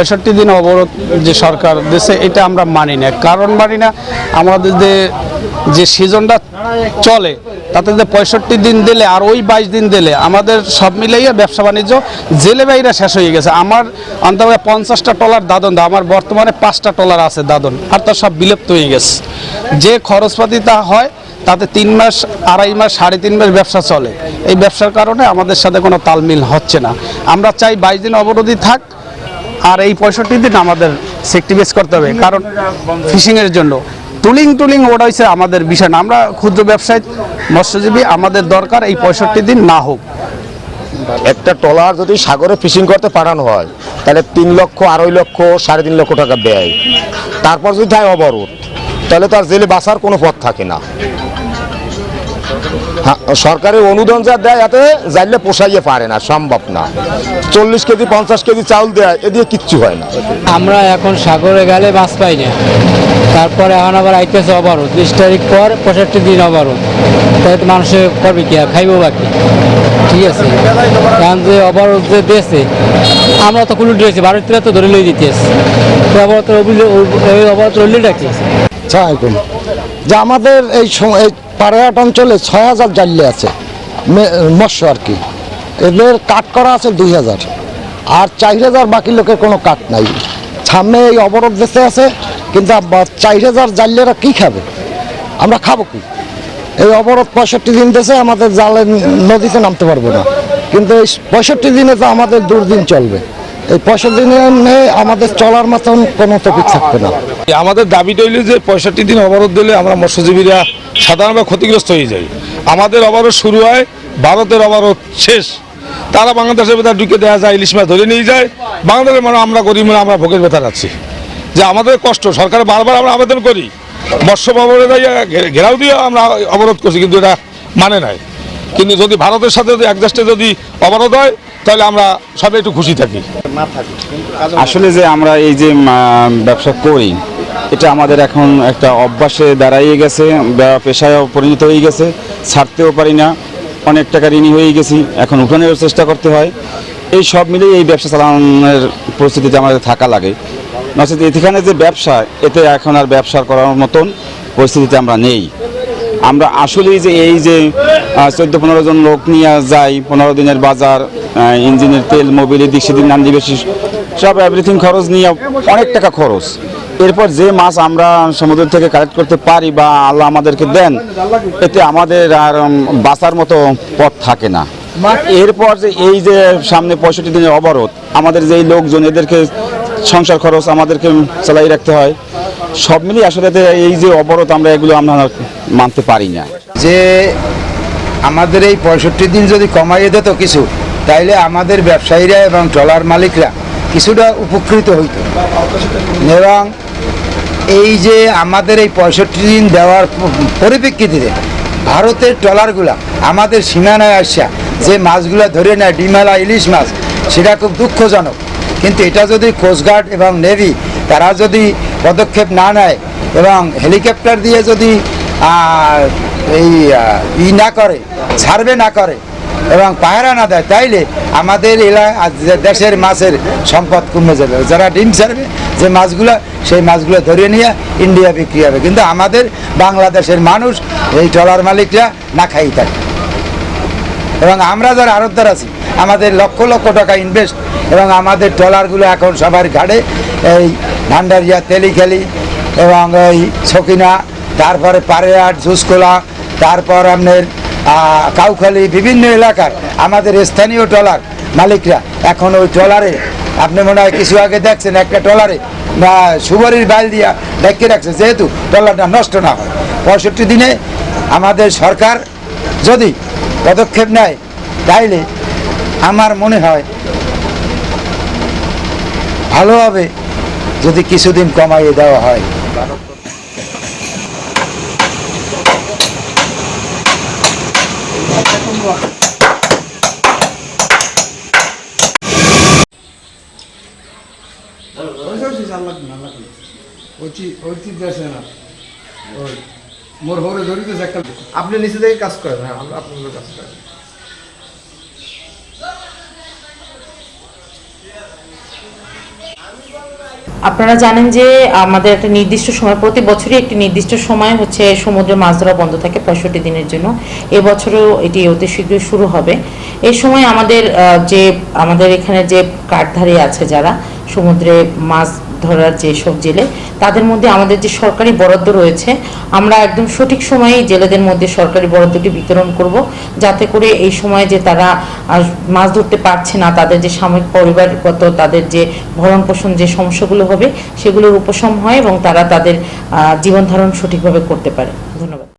পঁয়ষট্টি দিন অবরোধ যে সরকার দিয়েছে এটা আমরা মানি না। কারণ মানি না, আমাদের যে যে সিজনটা চলে, তাতে যে পঁয়ষট্টি দিন দিলে আর ওই বাইশ দিন দিলে আমাদের সব মিলাইয়া ব্যবসা বাণিজ্য জেলে বাইরা শেষ হয়ে গেছে। আমার অন্তত পঞ্চাশটা টলার দাদন দা আমার বর্তমানে পাঁচটা টলার আছে দাদন, আর তো সব বিলুপ্ত হয়ে গেছে। যে খরচপাতি তা হয়, তাতে তিন মাস, আড়াই মাস, সাড়ে তিন মাস ব্যবসা চলে। এই ব্যবসার কারণে আমাদের সাথে কোনো তালমিল হচ্ছে না। আমরা চাই বাইশ দিন অবরোধী থাক আর এই পঁয়ষট্টি দিন আমাদের সেক্টিভেস করতে হবে, কারণ ফিশিংয়ের জন্য। টুলিং টুলিং ওটা হচ্ছে আমাদের বিষয় না। আমরা ক্ষুদ্র ব্যবসায়ী, মৎস্যজীবী, আমাদের দরকার এই পঁয়ষট্টি দিন না হোক। একটা ট্রলার যদি সাগরে ফিশিং করতে পাঠানো হয়, তাহলে তিন লক্ষ, আড়াই লক্ষ, সাড়ে তিন লক্ষ টাকা ব্যয়। তারপর যদি হয় অবরোধ, তাহলে তার জেলে বাঁচার কোনো পথ থাকে না। সরকারের অনুদান যা দেয় এতে জানলে পোষাইয়ে পারে না সম্ভব না। চল্লিশ কেজি পঞ্চাশ কেজি চাউল দেয় এ দিয়ে কিচ্ছু হয় না। আমরা এখন সাগরে গেলে মাছ পাই না। তারপরে এখন আবার আইতেছে অবরোধ। বিশ তারিখ পর পঁয়ষট্টি দিন অবরোধ। তাই তো মানুষে করবে কি আর খাইবো বাকি ঠিক আছে। কারণ যে অবরোধ যে দিয়েছে আমরা তো কুলুট রয়েছি ভারতীয় তো ধরে লই দিতেছে। তো অবরোধ অবরোধ রইলেটা কি? সালামালাইকুম যে আমাদের এই পাড়াহাট অঞ্চলে ছয় হাজার জাল্লি আছে মৎস্য আর কি। এদের কাট করা আছে দুই হাজার। আর চার হাজার বাকি লোকের কোনো কাট নাই। সামনে এই অবরোধ দেশে আছে, কিন্তু চার হাজার জাল্লেরা কী খাবে? আমরা খাব কি? এই অবরোধ পঁয়ষট্টি দিন দেশে আমাদের জালে নদীতে নামতে পারব না। কিন্তু এই পঁয়ষট্টি দিনে তো আমাদের দুর্দিন চলবে। এই পঁয়ষট্টি দিনে আমাদের চলার মতন কোনো টপিক থাকবে না। আমাদের দাবিটা হইল যে পঁয়ষট্টি দিন অবরোধ দিলে আমরা মৎস্যজীবীরা সাধারণভাবে ক্ষতিগ্রস্ত হয়ে যাই। আমাদের অবরোধ শুরু হয়, ভারতের অবরোধ শেষ। তারা বাংলাদেশের ভেতর ঢুকে দেওয়া যায়, ইলিশ মাছ ধরে নিয়ে যায়। বাংলাদেশের মানে আমরা গরিব মানে আমরা ভোগের ব্যথা আছি। যে আমাদের কষ্ট, সরকার বারবার আমরা আবেদন করি, মৎস্য ভবনে ঘেরাও দিয়ে আমরা অবরোধ করছি, কিন্তু এটা মানে নাই। কিন্তু যদি ভারতের সাথে যদি অ্যাডজাস্টে যদি অবরোধ হয় তাহলে আমরা সবাই একটু খুশি থাকি। আসলে যে আমরা এই যে ব্যবসা করি এটা আমাদের এখন একটা অভ্যাসে দাঁড়াইয়ে গেছে বা পেশায় পরিণত হয়ে গেছে ছাড়তেও পারি না অনেক টাকা ঋণী হয়ে গেছি এখন উঠানোর চেষ্টা করতে হয়। এই সব মিলিয়ে এই ব্যবসা চালানোর পরিস্থিতিতে আমাদের থাকা লাগে। নচেত এখানে যে ব্যবসা এতে এখন আর ব্যবসা করার মতন পরিস্থিতিতে আমরা নেই। আমরা আসলেই যে এই যে চোদ্দ পনেরো জন লোক নিয়ে যাই, পনেরো দিনের বাজার ইঞ্জিনের তেল মোবিল এদিক সেদিক নান্দি বেশি সব এভরিথিং খরচ নিয়ে অনেক টাকা খরচ। এরপর যে মাছ আমরা সমুদ্র থেকে কালেক্ট করতে পারি বা আল্লাহ আমাদেরকে দেন, এতে আমাদের আর বাঁচার মতো পথ থাকে না। এরপর যে এই যে সামনে পঁয়ষট্টি দিনের অবরোধ, আমাদের যে লোকজন, এদেরকে সংসার খরচ আমাদেরকে চালাই রাখতে হয়। সব মিলিয়ে আসলে এই যে অবরোধ, আমরা এগুলো আমরা মানতে পারি না। যে আমাদের এই পঁয়ষট্টি দিন যদি কমাইয়ে দিত কিছু, তাইলে আমাদের ব্যবসায়ীরা এবং ট্রলার মালিকরা কিছুটা উপকৃত হইত। এবং এই যে আমাদের এই পঁয়ষট্টি দিন দেওয়ার পরিপ্রেক্ষিতে ভারতের ট্রলারগুলা আমাদের সীমানায় আসা যে মাছগুলো ধরে নেয় ডিমালা ইলিশ মাছ, সেটা খুব দুঃখজনক। কিন্তু এটা যদি কোস্টগার্ড এবং নেভি তারা যদি পদক্ষেপ না নেয় এবং হেলিকপ্টার দিয়ে যদি এই ই না করে সার্ভে না করে এবং পাহারা না দেয়, তাইলে আমাদের এলাকা দেশের মাছের সম্পদ কমে যাবে। যারা ডিম ছাড়বে, যে মাছগুলো, সেই মাছগুলো ধরে নিয়ে ইন্ডিয়া বিক্রি হবে। কিন্তু আমাদের বাংলাদেশের মানুষ, এই ট্রলার মালিকরা না খাই থাকে। এবং আমরা যারা আড়তদার আছি আমাদের লক্ষ লক্ষ টাকা ইনভেস্ট এবং আমাদের ট্রলারগুলো এখন সবার ঘাড়ে। এই ভান্ডারিয়া তেলিখালি এবং এই সকিনা, তারপরে পাড়েয়াট ঝুসকোলা তারপর আপনার কাউখালি, বিভিন্ন এলাকার আমাদের স্থানীয় ট্রলার মালিকরা এখন ওই ট্রলারে আপনি মনে হয় কিছু আগে দেখছেন, একটা ট্রলারে বা সুবরির বাইল দিয়া ডেকে রাখছে, যেহেতু ট্রলারটা নষ্ট না হয়। পঁয়ষট্টি দিনে আমাদের সরকার যদি পদক্ষেপ নেয়, তাইলে আমার মনে হয় ভালো হবে যদি কিছুদিন কমাইয়ে দেওয়া হয়। আপনি নিচে থেকে কাজ করেন হ্যাঁ আপনাদের কাজ করেন। আপনারা জানেন যে আমাদের একটা নির্দিষ্ট সময়, প্রতি বছরই একটি নির্দিষ্ট সময় হচ্ছে সমুদ্রে মাছ ধরা বন্ধ থাকে পঁয়ষট্টি দিনের জন্য। এবছরও এটি অতি শীঘ্রই শুরু হবে। এই সময় আমাদের যে আমাদের এখানে যে কাঠধারী আছে যারা সমুদ্রে মাছ ধরার যে সব জেলে, তাদের মধ্যে আমাদের যে সরকারি বরাদ্দ রয়েছে, আমরা একদম সঠিক সময়ে জেলেদের মধ্যে সরকারি বরাদ্দটি বিতরণ করব, যাতে করে এই সময়ে যে তারা মাছ ধরতে পারছে না, তাদের যে সাময়িক পরিবারগত তাদের যে ভরণ পোষণ যে সমস্যাগুলো হবে, সেগুলোর উপশম হয় এবং তারা তাদের জীবন ধারণ সঠিকভাবে করতে পারে। ধন্যবাদ।